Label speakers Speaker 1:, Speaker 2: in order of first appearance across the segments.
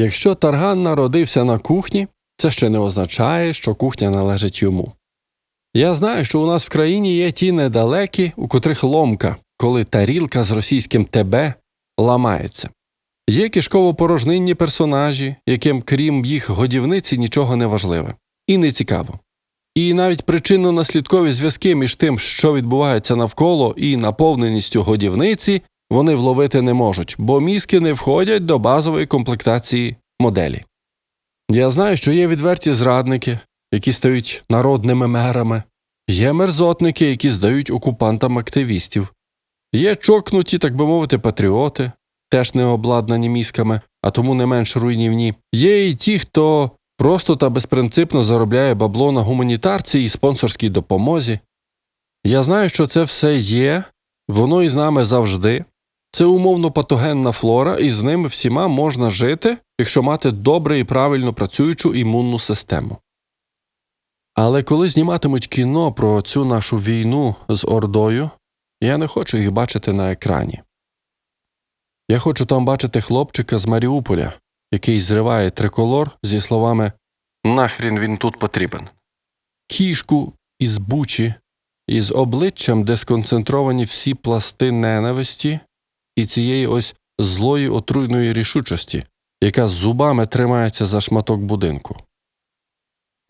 Speaker 1: Якщо тарган народився на кухні, це ще не означає, що кухня належить йому. Я знаю, що у нас в країні є ті недалекі, у котрих ломка, коли тарілка з російським ТБ ламається. Є кишково-порожнинні персонажі, яким крім їх годівниці нічого не важливе і не цікаво. І навіть причинно-наслідкові зв'язки між тим, що відбувається навколо, і наповненістю годівниці вони вловити не можуть, бо мізки не входять до базової комплектації моделі. Я знаю, що є відверті зрадники, які стають народними мерами, є мерзотники, які здають окупантам активістів, є чокнуті, так би мовити, патріоти, теж не обладнані мізками, а тому не менш руйнівні. Є і ті, хто просто та безпринципно заробляє бабло на гуманітарці і спонсорській допомозі. Я знаю, що це все є, воно із нами завжди. Це умовно патогенна флора, і з ними всіма можна жити, якщо мати добре і правильно працюючу імунну систему. Але коли зніматимуть кіно про цю нашу війну з Ордою, я не хочу їх бачити на екрані. Я хочу там бачити хлопчика з Маріуполя, який зриває триколор зі словами Нахрін він тут потрібен. Кішку із бучі, із обличчям, де сконцентровані всі пласти ненависті і цієї ось злої отруйної рішучості, яка зубами тримається за шматок будинку.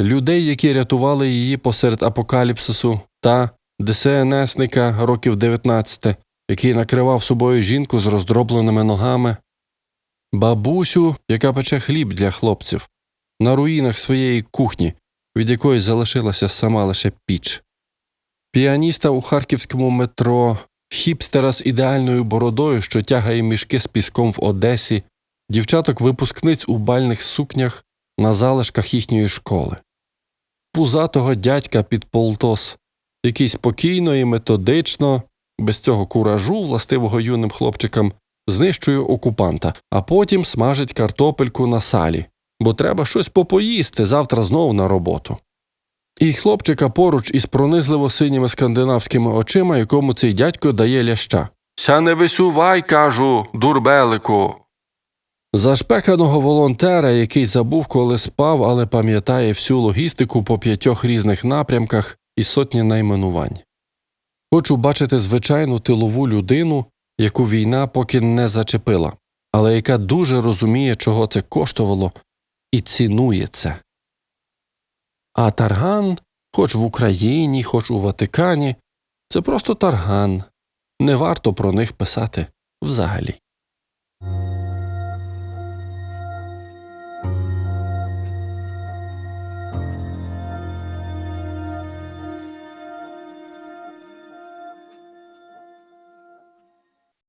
Speaker 1: Людей, які рятували її посеред апокаліпсису, та ДСНСника років 19, який накривав собою жінку з роздробленими ногами, бабусю, яка пече хліб для хлопців, на руїнах своєї кухні, від якої залишилася сама лише піч, піаніста у харківському метро, хіпстера з ідеальною бородою, що тягає мішки з піском в Одесі, дівчаток випускниць у бальних сукнях на залишках їхньої школи, пузатого дядька під полтос, який спокійно і методично, без цього куражу, властивого юним хлопчикам, знищує окупанта, а потім смажить картопельку на салі, бо треба щось попоїсти завтра знову на роботу. І хлопчика поруч із пронизливо синіми скандинавськими очима, якому цей дядько дає ляща. Ся не висувай, кажу, дурбелику. Зашпеканого волонтера, який забув, коли спав, але пам'ятає всю логістику по п'ятьох різних напрямках і сотні найменувань. Хочу бачити звичайну тилову людину, яку війна поки не зачепила, але яка дуже розуміє, чого це коштувало, і цінує це. А тарган, хоч в Україні, хоч у Ватикані, це просто тарган. Не варто про них писати взагалі.